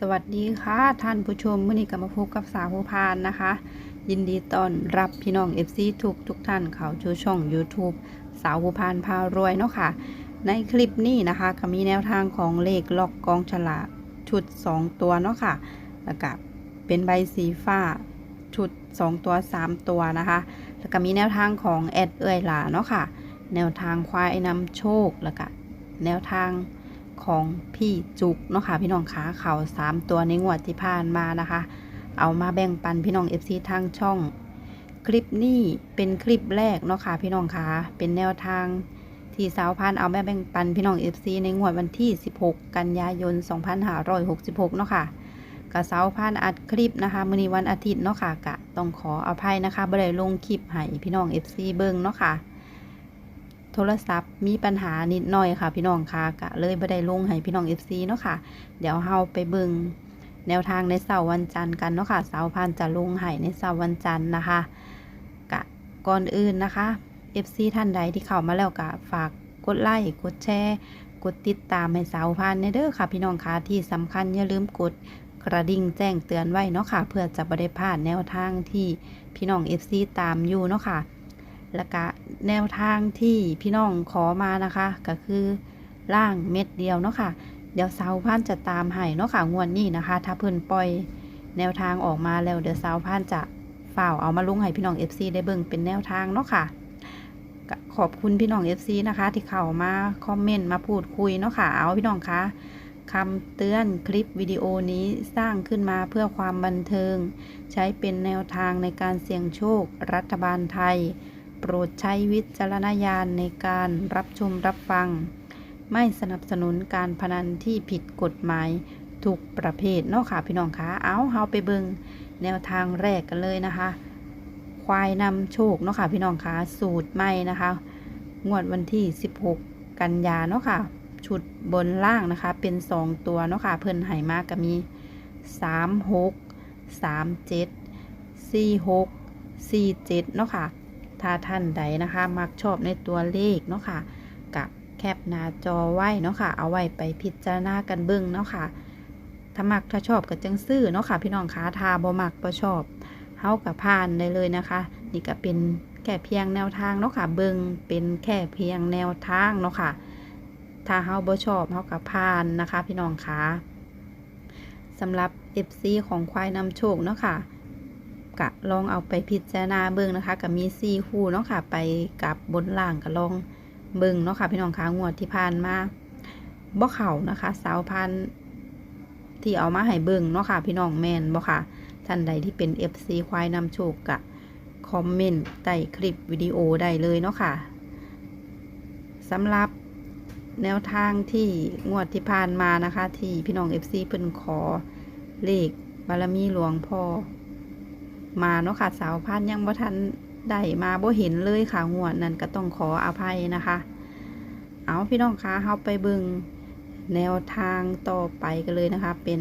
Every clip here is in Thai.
สวัสดีค่ะท่านผู้ชมมื่อนี้ก็มาพบกับสาวผู้พานนะคะ ยินดีต้อนรับพี่น้อง FC ทุกทุกท่านเขาชูช่อง YouTube สาวผู้พานพารวยเนาะค่ะ ในคลิปนี้นะคะก็มีแนวทางของเลขล็อกกองฉลากชุด 2 ตัวเนาะค่ะแล้วก็เป็นใบสีฟ้าชุด 2 ตัว 3 ตัวนะคะ แล้วก็มีแนวทางของแอดเอ่ยหลาเนาะค่ะ แนวทางควายนำโชคแล้วก็แนวทาง ของพี่จุกเนาะค่ะพี่น้องขาเขาสามตัวในงวดที่ผ่านมานะคะ เอามาแบ่งปันพี่น้อง FC ทางช่อง คลิปนี้เป็นคลิปแรกเนาะค่ะพี่น้องขาเป็นแนวทางที่สาวพันเอาแม่แบ่งปันพี่น้อง FC ในงวดวันที่ 16 กันยายน 2566 เนาะค่ะกะสาวพันอัดคลิปนะคะมื้อนี้วันอาทิตย์เนาะค่ะกะต้องขออภัยนะคะบ่ได้ลงคลิปให้พี่น้อง FC เบิ่งเนาะค่ะ โทรศัพท์มีปัญหานิดหน่อยค่ะ พี่น้องค่ะกะเลยบ่ได้ลงให้พี่น้อง FC เนาะค่ะ เดี๋ยวเฮาไปเบิ่งแนวทางในเสาร์วันจันทร์กันเนาะค่ะเสาวพันจะลงให้ในเสาร์วันจันทร์นะคะ กะก่อนอื่นนะคะ FC ท่านใดที่เข้ามาแล้วกะฝากกดไลค์กดแชร์กดติดตามให้สาวพันในเด้อค่ะ พี่น้องค่ะที่สำคัญอย่าลืมกดกระดิ่งแจ้งเตือนไว้เนาะค่ะ เพื่อจะบ่ได้พลาดแนวทางที่พี่น้อง FC ตามอยู่เนาะค่ะ แล้วก็แนวทางที่พี่น้องขอมานะคะ ก็คือล่างเม็ดเดียวเนาะค่ะ เดี๋ยวสาวพันจะตามให้เนาะค่ะงวดนี้นะคะ ถ้าเพิ่นปล่อยแนวทางออกมาแล้วเดี๋ยวสาวพันจะฝ่าเอามาลงให้พี่น้อง FC ได้เบิ่งเป็นแนวทางเนาะค่ะขอบคุณพี่น้อง FC นะคะ ที่เข้ามาคอมเมนต์มาพูดคุยเนาะค่ะเอาพี่น้องคะคำเตือนคลิปวิดีโอนี้สร้างขึ้นมาเพื่อความบันเทิง ใช้เป็นแนวทางในการเสี่ยงโชค รัฐบาลไทย ปรดใช้วิจารณญาณในการรับชมรับฟัง ไม่สนับสนุนการพนันที่ผิดกฎหมายทุกประเภทเนาะค่ะพี่น้องคะเอาเฮาไปเบิงแนวทางแรกกันเลยนะคะ ควายนำโชคเนาะค่ะพี่น้องคะสูตรใหม่นะคะ งวดวันที่ 16 กันยาเนาะค่ะ ชุดบนล่างนะคะ เป็น 2 ตัวเนาะค่ะ เพิ่นไหมากก็มี 3 6 3 7 4 6 4 7เนาะค่ะ ถ้าท่านใดนะคะ มักชอบในตัวเลขเนาะค่ะกับแคปหน้าจอไว้เนาะค่ะ เอาไว้ไปพิจารณากันเบิ่งเนาะค่ะถ้ามักถ้าชอบก็จังซื้อเนาะค่ะ พี่น้องคะถ้าบ่มักบ่ชอบเฮากับผ่านได้เลยนะคะ นี่ก็เป็นแค่เพียงแนวทางเนาะค่ะ เบิ่งเป็นแค่เพียงแนวทางเนาะค่ะ ถ้าเฮาบ่ชอบเฮากับผ่านนะคะ พี่น้องคะสำหรับ FC ของควายนำโชคเนาะค่ะ กะลองเอาไปพิจารณาเบิ่งนะคะกับมีซีคู่เนาะค่ะ ไปกับบนล่างก็ลองเบิ่งเนาะค่ะพี่น้องคะงวดที่ผ่านมาบ่เข่านะคะสาวพันที่เอามาให้เบิ่งเนาะค่ะ พี่น้องแมนบ่ค่ะท่านใดที่เป็น FC ควายนำโชคกะคอมเมนต์ใต้คลิปวิดีโอได้เลยเนาะค่ะสำหรับแนวทางที่งวดที่ผ่านมานะคะ ที่พี่น้อง FC เพิ่นขอเลขบารมีหลวงพ่อ มาเนาะค่ะสาวพันยังบ่ทันได้มาบ่เห็นเลยค่ะงวดนั้นก็ต้องขออภัยนะคะ เอาพี่น้องคะเฮาไปเบิ่งแนวทางต่อไปกันเลยนะคะ เป็น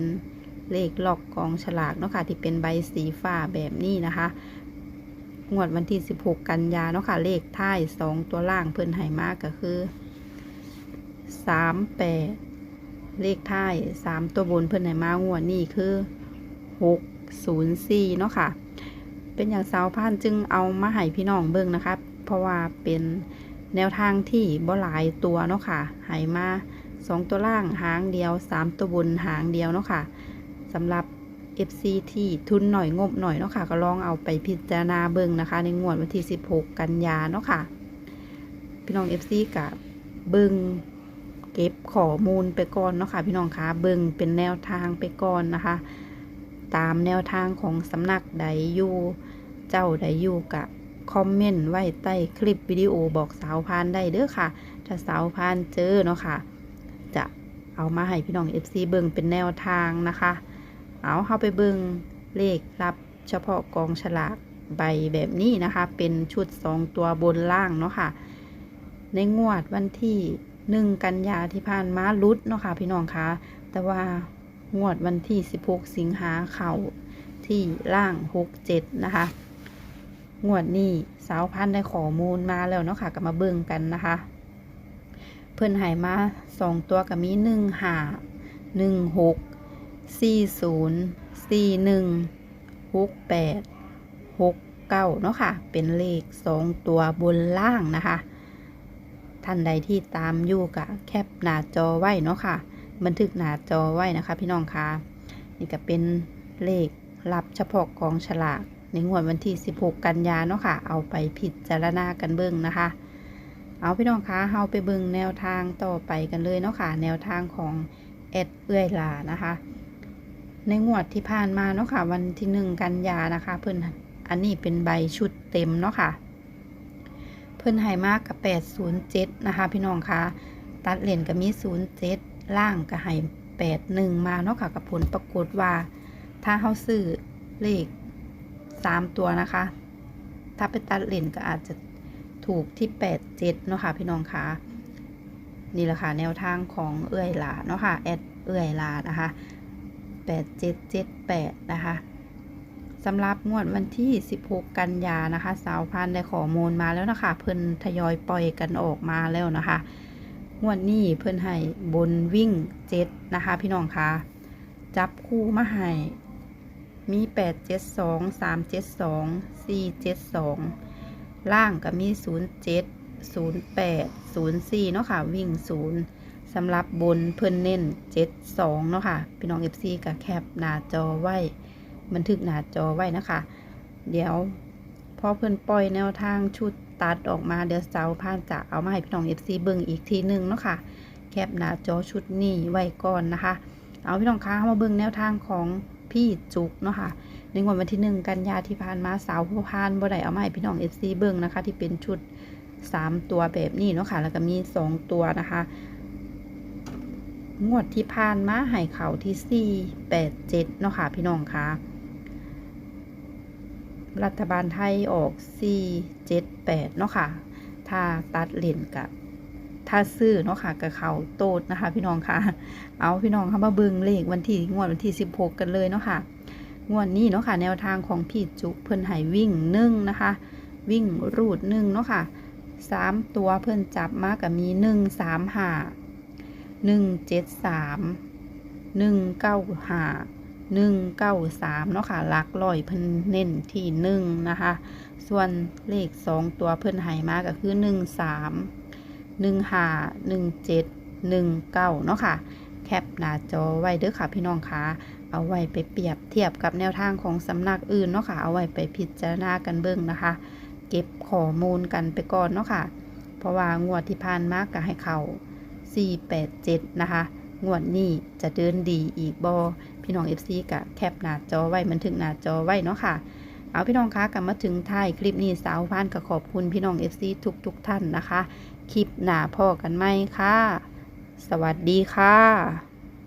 เลขล็อกกองฉลากเนาะค่ะที่เป็นใบสีฟ้าแบบนี้นะคะงวดวันที่ 16 กันยาเนาะค่ะ เลขท้าย 2 ตัวล่างเพิ่นให้มากก็คือ 38 เลขท้าย 3 ตัวบนเพิ่นให้มางวดนี้คือ 604 เนาะค่ะ เป็นอย่างสาวพันจึงเอามาให้พี่น้องเบิ่งนะคะเพราะว่าเป็นแนวทางที่บ่หลายตัวเนาะค่ะให้มาสองตัวล่างหางเดียวสามตัวบนหางเดียวเนาะค่ะสำหรับ FC ที่ทุนหน่อยงบหน่อยเนาะค่ะก็ลองเอาไปพิจารณาเบิ่งนะคะ ในงวดวันที่ 16 กันยาเนาะค่ะ พี่น้อง FC กับเบิ่งเก็บข้อมูลไปก่อนเนาะค่ะพี่น้องคะเบิ่งเป็นแนวทางไปก่อนนะคะ ตามแนวทางของสำนักใดอยู่เจ้าใดอยู่กะคอมเมนต์ไว้ใต้คลิปวิดีโอบอกสาวพานได้เด้อค่ะ ถ้าสาวพานเจอเนาะค่ะ จะเอามาให้พี่น้อง FC เบิ่งเป็นแนวทางนะคะ เอาเข้าไปเบิ่งเลขรับเฉพาะกองฉลากใบแบบนี้นะคะ เป็นชุด 2 ตัวบนล่างเนาะค่ะ ในงวดวันที่หนึ่งกันยาที่ผ่านมาลุดเนาะค่ะพี่น้องคะแต่ว่า งวดวันที่ 16 สิงหาเข่าที่ล่าง 67 นะคะ งวดนี้สาวพันได้ข้อมูลมาแล้วเนาะค่ะก็มาเบิ่งกันนะคะ เพิ่นหายมาสองตัวกับมีหนึ่งหาหนึ่งหกสี่ศูนย์สี่หนึ่งหกแปดหกเนาะค่ะ เป็นเลขสองตัวบนล่างนะคะ ท่านใดที่ตามอยู่กะแคปหน้าจอไว้เนาะค่ะ บันทึกหน้าจอไว้นะคะ พี่น้องคะนี่ก็เป็นเลขรับเฉพาะกองฉลากในงวดวันที่ 16 กันยาเนาะค่ะ เอาไปพิดจารณากันเบิ่งนะคะ เอาพี่น้องคะเฮาไปเบิ่งแนวทางต่อไปกันเลยเนาะค่ะ แนวทางของแอดเอื้อยลานะคะ ในงวดที่ผ่านมาเนาะค่ะ วันที่หนึ่งกันยานะคะ เพิ่นอันนี้เป็นใบชุดเต็มเนาะค่ะ เพิ่นให้มากกับ 807 นะคะ พี่น้องคะตัดเลนก็มี 07 ล่างก็ให้81มาเนาะค่ะกับผลปรากฏว่า ถ้าเฮาซื้อเลข3ตัวนะคะ ถ้าไปตัดเลนก็อาจจะถูกที่87เจ็ดเนาะค่ะพี่น้องคะนี่แหละค่ะแนวทางของเอื้อยหลาเนาะค่ะแอดเอื้อยหลานะคะ8778นะคะสำหรับงวดวันที่ 16 กันยานะคะ สาวพันได้ขอมูลมาแล้วนะคะ เพิ่นทยอยปล่อยกันออกมาแล้วนะคะ งวดนี้เพิ่อนให้บนวิ่ง7นะคะ พี่น้องคะจับคู่มาให้มี872 372 472ล่างก็มี07 08 04เนาะค่ะ วิ่ง0สำหรับบนเพิ่อนเน้น72เนาะค่ะ พี่น้อง FC กับแคปหน้าจอไว้ บันทึกหน้าจอไว้นะคะ เดี๋ยวพอเพิ่อนปล่อยแนวทางชุด ตัดออกมาเดี๋ยวเสาผ่านจะเอามาให้พี่น้อง FC เบิ่งอีกทีหนึงเนาะค่ะ แคปหน้าจอชุดนี้ไว้ก่อนนะคะ เอาพี่น้องคะมาเบิ่งแนวทางของพี่จุกเนาะค่ะในงวดวันที่หนึ่งกันยาที่ผ่านมาสาวผู้พานบ่ได้เอามาให้พี่น้อง FC เบิ่งนะคะ ที่เป็นชุด3ตัวแบบนี้เนาะค่ะ แล้วก็มี2ตัวนะคะงวดที่ผ่านมาให้เขาที่4 8 7เนาะค่ะพี่น้องคะ รัฐบาลไทยออก 4 7 8 เนาะค่ะ ถ้าตัดเลนกับถ้าซื้อเนาะค่ะกับเขาโตดนะคะ พี่น้องคะเอาพี่น้องเข้ามาเบิ่งเลขวันที่งวดวันที่ 16 กันเลยเนาะค่ะ งวดนี้เนาะค่ะ แนวทางของพี่จุเพิ่นให้วิ่งหนึ่งนะคะ วิ่งรูดหนึ่งเนาะค่ะสามตัวเพิ่นจับมากับมีหนึ่งสามห้าหนึ่งเจ็ดสามหนึ่งเก้าห้า หนึ่งเก้าสามเนาะค่ะหลักลอยเพิ่นเน้นที่หนึ่งนะคะ ส่วนเลขสองตัวเพิ่นให้มาก็คือหนึ่งสามหนึ่งห้าหนึ่งเจ็ดหนึ่งเก้าเนาะค่ะ แคปหน้าจอไว้เด้อค่ะพี่น้องคะเอาไว้ไปเปรียบเทียบกับแนวทางของสำนักอื่นเนาะค่ะ เอาไว้ไปพิจารณากันเบิ่งนะคะ เก็บข้อมูลกันไปก่อนเนาะค่ะ เพราะว่างวดที่ผ่านมากก็ให้เขา487 นะคะ งวดนี้จะเดินดีอีกบอ พี่น้อง FC กะแคปหน้าจอไว้มันถึงหน้าจอไว้เนาะค่ะเอาพี่น้องคะกลับมาถึงท้ายคลิปนี้สาวพานก็ขอบคุณพี่น้อง FC ทุกทุกๆท่านนะคะ คลิปหน้าพ่อกันไหมค่ะ สวัสดีค่ะ